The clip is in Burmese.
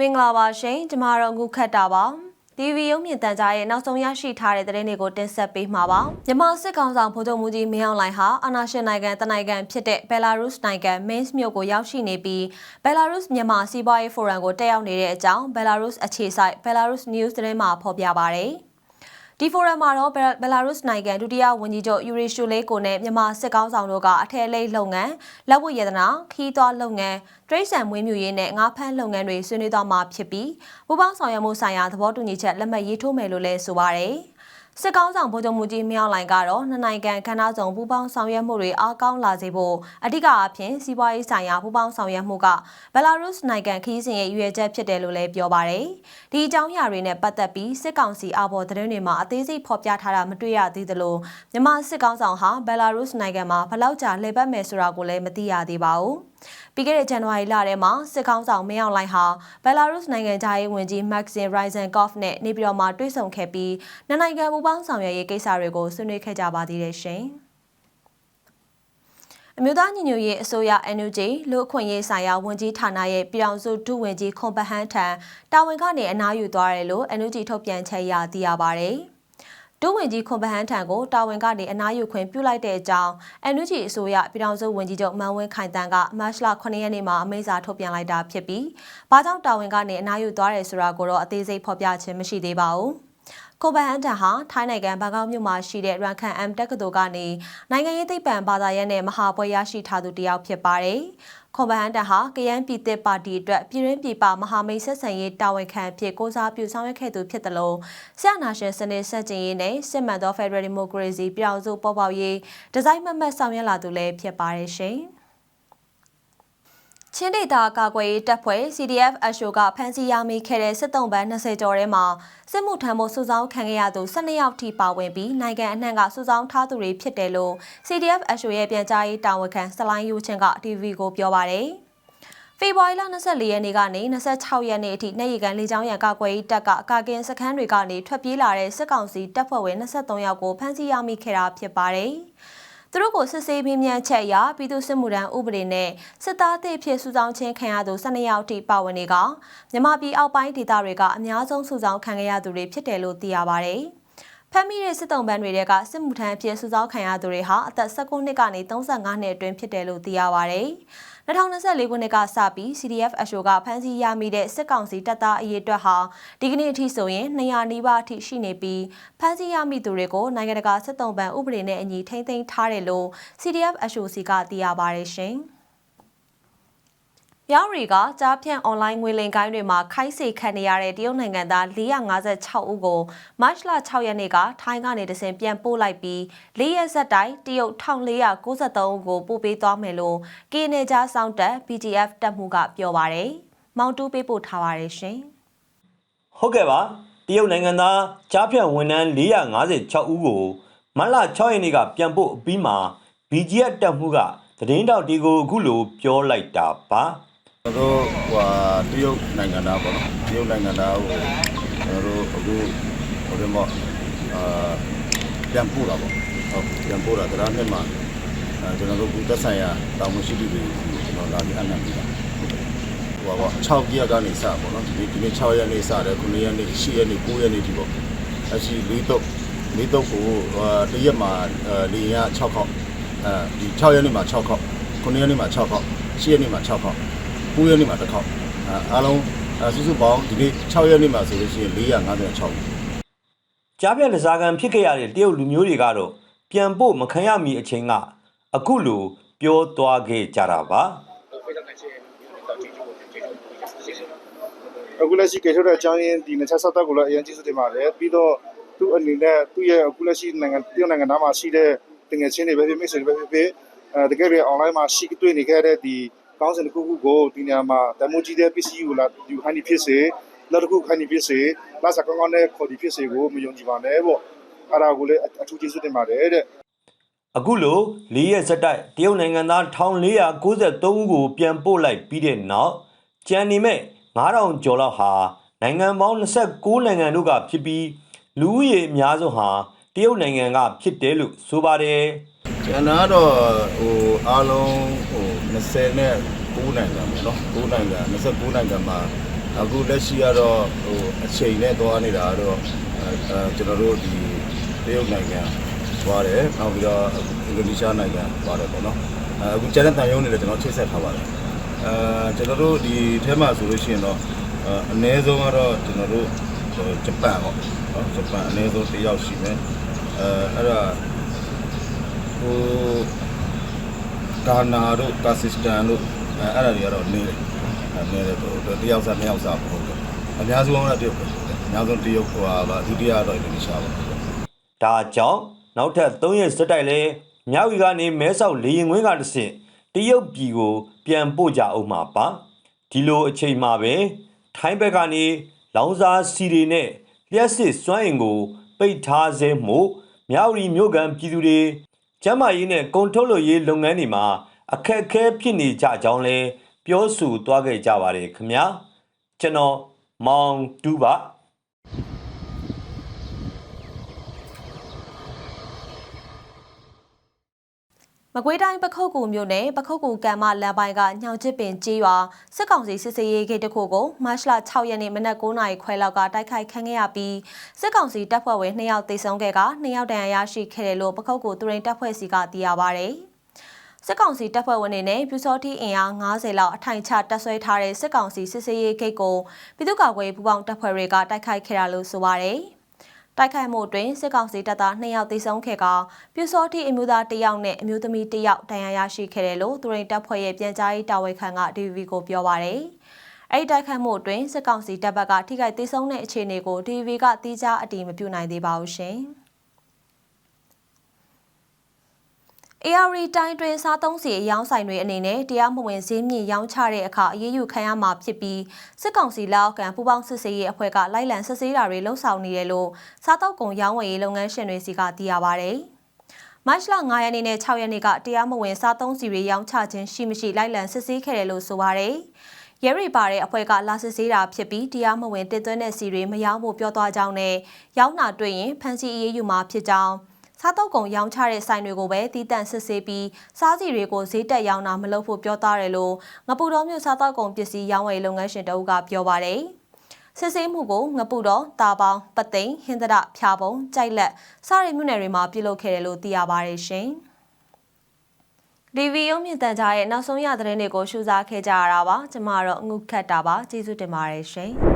မင်္ဂလာပါရှင်ကျမတို့အခုခတ်တာပါ TV ရုပ်မြင်သံကြားရဲ့နောက်ဆုံးရရှိထားတဲ့သတင်းတွေကိုတင်ဆက်ပေးမှာပါမြန်မာစစ်ကောင်ဆောင်ဗိုလ်ချုပ်မူကြီးမင်းအောင်လှိုင်ဟာအာဏာရှင်နိုင်ငံတနိုင်ငံဖြစ်တဲ့ဘယ်လာရုစ်နိုင်ငံ Minsk မြို့ကိုရောက်ရှိနေပြီးဘယ်လာရုစ်မြန်မာစီးပွားရေးဖိုရမ်ကိုတက်ရောက်နေတဲ့အကြောင်းဘယ်လာရုစ်အခြေစိုက်ဘယ်လာရုစ် News သတင်းမှာဖော်ပြပါရယ် ဒီဖိုရမ်မှာတော့ဘယ်လာရုစ်နိုင်ငံဒုတိယဝန်ကြီးချုပ်ယူရီရှူလေးကိုနဲ့မြန်မာစစ်ကောင်းဆောင်တို့ကအထက်လိပ်လုပ်ငန်းလက်ဝတ်ရတနာခီးသွွားလုပ်ငန်းတရိတ်ဆန်မွေးမြူရေးနဲ့ငါးဖမ်းလုပ်ငန်းတွေဆွေးနွေးသွားမှာဖြစ်ပြီးပူးပေါင်းဆောင်ရွက်မှုဆိုင်ရာသဘောတူညီချက်လက်မှတ်ရေးထိုးမယ်လို့လည်းဆိုပါရယ် စစ်ကောင်းဆောင်ဗိုလ်ချုပ်မူကြီးမြောက်လိုင်ကတော့နှစ်နိုင်ငံခန္ဓာဆောင်ပူးပေါင်းဆောင်ရွက်မှုတွေအားကောင်းလာစေဖို့အဓိကအဖြစ်စီးပွားရေးဆိုင်ရာပူးပေါင်းဆောင်ရွက်မှုကဘယ်လာရုစ်နိုင်ငံခီးစဉ်ရဲ့ရွေချက်ဖြစ်တယ်လို့လည်းပြောပါရယ်ဒီအကြောင်းအရာတွေနဲ့ပတ်သက်ပြီးစစ်ကောင်စီအဘော်သတင်းတွေမှာအသေးစိတ်ဖော်ပြထားတာမတွေ့ရသေးသလိုမြန်မာစစ်ကောင်းဆောင်ဟာဘယ်လာရုစ်နိုင်ငံမှာဘလောက်ကြာလှည့်ပတ်မယ်ဆိုတာကိုလည်းမသိရသေးပါဘူး ပြီးခဲ့တဲ့ဇန်နဝါရီလထဲမှာစစ်ကောင်းဆောင်မင်းအောင်လှိုင်ဟာဘယ်လာရုစ်နိုင်ငံသားရေးဝန်ကြီးမက်ဆင်ရိုင်ဇန်ကော့ဖ်နဲ့နေပြည်တော်မှာတွေ့ဆုံခဲ့ပြီးနှစ်နိုင်ငံပူးပေါင်းဆောင်ရွက်ရေးကိစ္စတွေကိုဆွေးနွေးခဲ့ကြပါသေးတယ်ရှင်။အမျိုးသားညီညွတ်ရေးအစိုးရ NUG လူအခွင့်ရေးဆိုင်ရာဝန်ကြီးဌာနရဲ့ပြည်ထောင်စုဒုဝန်ကြီးခွန်ပဟန်းထံတာဝန်ကနေအနားယူသွားတယ်လို့ NUG ထုတ်ပြန်ချက်ရသိရပါဗျ။ ဒုဝန်ကြီးခွန်ပဟန်းထံကိုတာဝန်ကနေအနားယူခွင့်ပြုလိုက်တဲ့အကြောင်း NUG အစိုးရပြည်ထောင်စုဝန်ကြီးချုပ်မန်ဝင်းခိုင်တန်းကမတ်လ9ရက်နေ့မှာအမိန့်စာထုတ်ပြန်လိုက်တာဖြစ်ပြီးဘာကြောင့်တာဝန်ကနေအနားယူသွားတယ်ဆိုတာကိုတော့အသေးစိတ်ဖော်ပြခြင်းမရှိသေးပါဘူး။ကိုဗန်ဟန်တန်ဟာထိုင်းနိုင်ငံဘန်ကောက်မြို့မှာရှိတဲ့ရန်ခန်အမ်တက္ကသိုလ်ကနေနိုင်ငံရေးသိပ္ပံဘာသာရပ်နဲ့မဟာပွဲရရှိထားသူတစ်ယောက်ဖြစ်ပါတယ်။ ခွန်ဗန်ဟန်တန်ဟာကယန်းပြည်သစ်ပါတီအတွက်ပြည်ရင်းပြည်ပမဟာမိတ်ဆက်ဆံရေးတာဝန်ခံဖြစ်ကိုစားပြုဆောင်ရွက်ခဲ့သူဖြစ်တယ်လို့ဆရာနာရှင်စနစ်ဆက်ကျင်ရေးနဲ့စစ်မှန်သော Federal Democracy ပြောင်းစုပေါ်ပေါက်ရေးဒီဇိုင်းမမတ်ဆောင်ရွက်လာသူလည်းဖြစ်ပါတယ်ရှင်။ ချင်းဒေတာကာကွယ်ရေးတပ်ဖွဲ့ CDF အရှိုကဖမ်းဆီးရမိခဲ့တဲ့စစ်တုံးပန်း20ကျော်ထဲမှာစစ်မှုထမ်းဖို့စုဆောင်းခံခဲ့ရသူ12ယောက်ထိပါဝင်ပြီးနိုင်ငံအနှံ့ကစုဆောင်းထားသူတွေဖြစ်တယ်လို့ CDF အရှိုရဲ့ပြန်ကြားရေးတာဝန်ခံစလိုင်းယူချင်းက TV ကိုပြောပါတယ်။ဖေဖော်ဝါရီလ24ရက်နေ့ကနေ26ရက်နေ့အထိနေရီကန်လေကြောင်းရန်ကာကွယ်ရေးတပ်ကကာကင်စခန်းတွေကနေထွက်ပြေးလာတဲ့စစ်ကောင်စီတပ်ဖွဲ့ဝင်23ယောက်ကိုဖမ်းဆီးရမိခဲ့တာဖြစ်ပါတယ်။ သူတို့ကိုစစ်ဆေးပြီးမြန်းချက်အရပြည်သူ့စစ်မှုထမ်းဥပဒေနဲ့စစ်သားသည့်ဖြစ်စုဆောင်ခြင်းခံရသူ12ယောက်ထိပါဝင်နေကမြမပြည်အောက်ပိုင်းဒေသတွေကအများဆုံးစုဆောင်ခံရသူတွေဖြစ်တယ်လို့သိရပါဗျ။ ဖမ်းမိတဲ့စစ်တုံးပန်းတွေကစစ်မှုထမ်းအဖြစ်စုဆောင်းခံရသူတွေဟာအသက်19နှစ်ကနေ35နှစ်အတွင်းဖြစ်တယ်လို့သိရပါဗျ။2024ခုနှစ်ကစပြီး CDF အရှိုကဖမ်းဆီးရမိတဲ့စစ်ကောင်စီတပ်သားအရေးအတွက်ဟာဒီကနေ့အထိဆိုရင်200နီးပါးအထိရှိနေပြီးဖမ်းဆီးရမိသူတွေကိုနိုင်ငံတကာစစ်တုံးပန်းဥပဒေနဲ့အညီထိန်းသိမ်းထားတယ်လို့ CDF အရှိုစီကသိရပါတယ်ရှင်။ မြောက်ရီကကြားဖြန့်အွန်လိုင်းငွေလိမ်ကိုင်းတွေမှာခိုင်းစေခံနေရတဲ့တရုတ်နိုင်ငံသား456ဦးကိုမတ်လ6ရက်နေ့ကထိုင်းကနေတစင်ပြန်ပို့လိုက်ပြီး၄ရက်ဆက်တိုင်းတရုတ်1493ဦးကိုပို့ပေးသွားမယ်လို့ကေနေကြားစောင့်တက် BGF တပ်မှုကပြောပါရယ်။မောင်တူးပေးပို့ထားပါရယ်ရှင်။ဟုတ်ကဲ့ပါတရုတ်နိုင်ငံသားကြားဖြတ်ဝန်ထမ်း456ဦးကိုမတ်လ6ရက်နေ့ကပြန်ပို့အပြီးမှာ BGF တက်မှုကသတင်းတောက်ဒီကိုအခုလိုပြောလိုက်တာပါ ကျွန်တော်တို့ဟိုဟာတရုတ်နိုင်ငံသားပေါ့နော်တရုတ်နိုင်ငံသားကိုကျွန်တော်တို့အခုဟိုဒီမှာအာပြန်ပို့တာပေါ့ဟုတ်ပြန်ပို့တာတရားနှစ်မှာအဲကျွန်တော်တို့ဒီသက်ဆိုင်ရာတာဝန်ရှိသူတွေကျွန်တော်လာပြီးအနံ့ပြီးတာဟိုပါ6ရက်ကနေစပေါ့နော်ဒီဒီနေ့6ရက်နေ့စတယ်9ရက်နေ့10ရက်နေ့9ရက်နေ့ဒီပေါ့အရှိ၄တော့၄တော့ကိုဟိုတရက်မှာလေရင်က6ခေါက်အဲဒီ6ရက်နေ့မှာ6ခေါက်9ရက်နေ့မှာ6ခေါက်10ရက်နေ့မှာ6ခေါက် 9ရက်နေ့မှာတစ်ခေါက်အားလုံးစုစုပေါင်းဒီနေ့6ရက်နေ့မှာဆိုလို့ရှိရင်456ကြားပြက်လက်စားကန်ဖြစ်ခဲ့ရတဲ့တရုတ်လူမျိုးတွေကတော့ပြန်ဖို့မခံရမီအချိန်ကအခုလိုပြောသွားခဲ့ကြတာပါအခုလက်ရှိကြေထုတ်တဲ့အကြောင်းရင်းဒီနှစ်ချက်ဆက်သက်ကိုလည်းအရင်ကြည့်စစ်တင်ပါတယ်ပြီးတော့သူ့အနေနဲ့သူ့ရဲ့အခုလက်ရှိနိုင်ငံတရုတ်နိုင်ငံသားမှာရှိတဲ့တငယ်ချင်းတွေပဲဖြစ်မိတ်ဆွေတွေပဲဖြစ်ဖြစ်အဲတကယ်လို့ online မှာရှိတွေ့နေခဲ့တဲ့ဒီ ကောင်းစဉ်တစ်ခုခုကိုဒီနေရာမှာတမိုးကြီးတဲ့ PC ကိုလာယူခိုင်းနေဖြစ်စေလက်တစ်ခုခိုင်းနေဖြစ်စေလက်စကောင်းကောင်းနဲ့ခေါ်ဒီဖြစ်စေကိုမယုံကြည်ပါနဲ့ပေါ့အဲ့ဒါကိုလည်းအထူးကျေးဇူးတင်ပါတယ်တဲ့အခုလို၄ရက်စက်တိုက်တရုတ်နိုင်ငံသား1493ဦးကိုပြန်ပို့လိုက်ပြီးတဲ့နောက်ကြံနေမဲ့9000ကျော်လောက်ဟာနိုင်ငံပေါင်း29နိုင်ငံတို့ကဖြစ်ပြီးလူဦးရေအများဆုံးဟာတရုတ်နိုင်ငံကဖြစ်တယ်လို့ဆိုပါတယ်ကျန်တာတော့ဟိုအားလုံးဟို 20နဲ့9နိုင်ငံပေါ့နော်9နိုင်ငံ29နိုင်ငံမှာအခုလက်ရှိကတော့ဟိုအချိန်နဲ့သွားနေတာကတော့အဲအဲကျွန်တော်တို့ဒီတရုတ်နိုင်ငံသွားတယ်နောက်ပြီးတော့အင်ဒိုနီးရှားနိုင်ငံသွားတယ်ပေါ့နော်အဲအခုကျန်တဲ့တန်ရုံးတွေလည်းကျွန်တော်ချိတ်ဆက်ထားပါတယ်အဲကျွန်တော်တို့ဒီထဲမှာဆိုလို့ရှိရင်တော့အဲအနည်းဆုံးကတော့ကျွန်တော်တို့ဟိုဂျပန်ပေါ့နော်ဂျပန်အနည်းဆုံးတစ်ယောက်ရှိမယ်အဲအဲ့ဒါဟို ကာနာတို့ကာစစ္စတန်တို့အဲအဲ့ဒါတွေကတော့နေတယ်အဲနေတယ်ဆိုတော့တစ်ယောက်စားနှစ်ယောက်စားမဟုတ်ဘူးအများဆုံးကတော့တရုတ်ပဲအများဆုံးတရုတ်ဟိုဟာပါဒုတိယတော့အင်ဒိုနီးရှားပါဒါကြောင့်နောက်ထပ်3ရက်စက်တိုက်လဲမြောက်ရီကနေမဲဆောက်လေရင်ခွင်းကတဆင့်တရုတ်ပြည်ကို ပြန်ပို့ကြအောင်မှာပါဒီလိုအချိန်မှာပဲထိုင်းဘက်ကနေလောင်စာစီတွေနဲ့လျှက်စစ်စွမ်းအင်ကို ပိတ်ထားစေမှုမြောက်ရီမြို့ကန်ပြည်သူတွေ ကျမ်းမာရေးနဲ့ကုန်ထုတ်လုပ်ရေးလုပ်ငန်းတွေမှာအခက်အခဲဖြစ်နေကြကြောင်းလဲပြောဆိုသွားခဲ့ကြပါတယ်ခင်ဗျာကျွန်တော်မောင်တူပါ မကွေးတိုင်းပခုတ်ကူမြို့နယ်ပခုတ်ကူကံမလမ်းပိုင်းကညောင်ချစ်ပင်ကျေးရွာစစ်ကောင်စီစစ်စေးရေးဂိတ်တစ်ခုကိုမတ်လ6ရက်နေ့မနက်9:00နာရီခွဲလောက်ကတိုက်ခိုက်ခံခဲ့ရပြီးစစ်ကောင်စီတပ်ဖွဲ့ဝင်2ယောက်သေဆုံးခဲ့က2ယောက်ဒဏ်ရာရရှိခဲ့တယ်လို့ပခုတ်ကူသူရင်တပ်ဖွဲ့စီကသိရပါဗျ။စစ်ကောင်စီတပ်ဖွဲ့ဝင်တွေနဲ့ပြူစောတိအင်အား90လောက်အထိုင်ချတပ်ဆွဲထားတဲ့စစ်ကောင်စီစစ်စေးရေးဂိတ်ကိုပြည်သူ့ကာကွယ်ရေးပူးပေါင်းတပ်ဖွဲ့တွေကတိုက်ခိုက်ခဲ့တာလို့ဆိုပါရယ်။ တိုက်ခိုက်မှုအတွင်းစစ်ကောင်စီတပ်သား2ယောက်သေဆုံးခဲ့ကပြူစောတိအမျိုးသား1ယောက်နဲ့အမျိုးသမီး1ယောက်ဒဏ်ရာရရှိခဲ့တယ်လို့သူရင်တပ်ဖွဲ့ရဲ့ပြန်ကြားရေးတာဝန်ခံက DVB ကိုပြောပါရယ်။အဲ့ဒီတိုက်ခိုက်မှုအတွင်းစစ်ကောင်စီတပ်ဘက်ကထိခိုက်သေဆုံးတဲ့အခြေအနေကို DVB ကတိကျအတည်မပြုနိုင်သေးပါဘူးရှင်။ AR တိုင်းတွင်စားသုံးစီအယောင်းဆိုင်တွေအနေနဲ့တရားမဝင်ဈေးမြင့်ရောင်းချတဲ့အခါအရေးယူခံရမှာဖြစ်ပြီးစစ်ကောင်စီလက်အောက်ခံပူးပေါင်းစစ်ဆေးရေးအဖွဲ့ကလိုက်လံစစ်ဆေးတာတွေလှုံ့ဆော်နေတယ်လို့စားတောက်ကုန်ရောင်းဝယ်ရေးလုပ်ငန်းရှင်တွေစီကသိရပါဗျ။မတ်လ9ရက်နေ့နဲ့6ရက်နေ့ကတရားမဝင်စားသုံးစီတွေရောင်းချခြင်းရှိမရှိလိုက်လံစစ်ဆေးခဲ့တယ်လို့ဆိုပါရယ်။ရဲရီပါတဲ့အဖွဲ့ကလာစစ်ဆေးတာဖြစ်ပြီးတရားမဝင်တစ်သွင်းတဲ့စီတွေမရောင်းဖို့ပြောသွားကြောင်းနဲ့ရောင်းတာတွေ့ရင်ဖမ်းဆီးအရေးယူမှာဖြစ်ကြောင်း စားတုပ်ကုန်ရောင်းချတဲ့ဆိုင်တွေကိုပဲတီးတန့်စစ်ဆေးပြီးစားစီတွေကိုဈေးတက်ရောင်းတာမလုပ်ဖို့ပြောသားတယ်လို့ငပူတော်မြို့စားတောက်ကုန်ပစ္စည်းရောင်းဝယ်လုပ်ငန်းရှင်တအုပ်ကပြောပါတယ်။စစ်ဆေးမှုကိုငပူတော်တာပေါင်းပသိမ်ဟင်္ဒရဖျာပုံကြိုက်လက်စားရီမြို့နယ်တွေမှာပြုလုပ်ခဲ့တယ်လို့သိရပါတယ်ရှင်။ DV ရုံးမြင့်တန်ကြားရဲ့နောက်ဆုံးရသတင်းတွေကိုရှုစားခဲ့ကြရတာပါ။ကျမတော့ငုခတ်တာပါကျေးဇူးတင်ပါတယ်ရှင်။